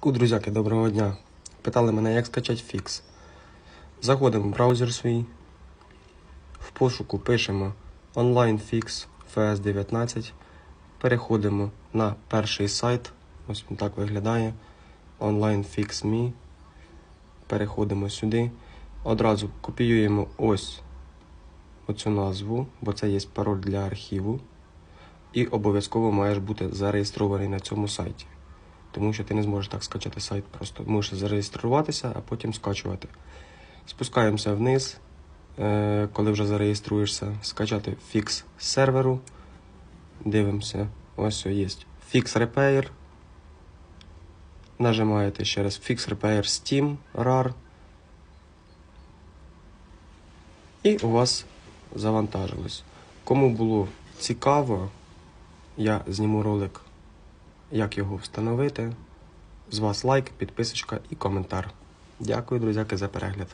Ку, друзяки, доброго дня. Питали мене, як скачати фікс. Заходимо в браузер свій. В пошуку пишемо фікс FS19. Переходимо на перший сайт. Ось він так виглядає. Online Fix Me. Переходимо сюди. Одразу копіюємо ось оцю назву, бо це є пароль для архіву. І обов'язково маєш бути зареєстрований на цьому сайті. Тому що ти не зможеш так скачати сайт просто. Мусиш зареєструватися, а потім скачувати. Спускаємося вниз, е, коли вже зареєструєшся, скачати фікс серверу. Дивимося, ось є Fix Repair. Нажимаєте ще раз Fix Repair Steam RAR. І у вас завантажилось. Кому було цікаво, я зніму ролик, як його встановити. З вас лайк, підписочка і коментар. Дякую, друзяки, за перегляд.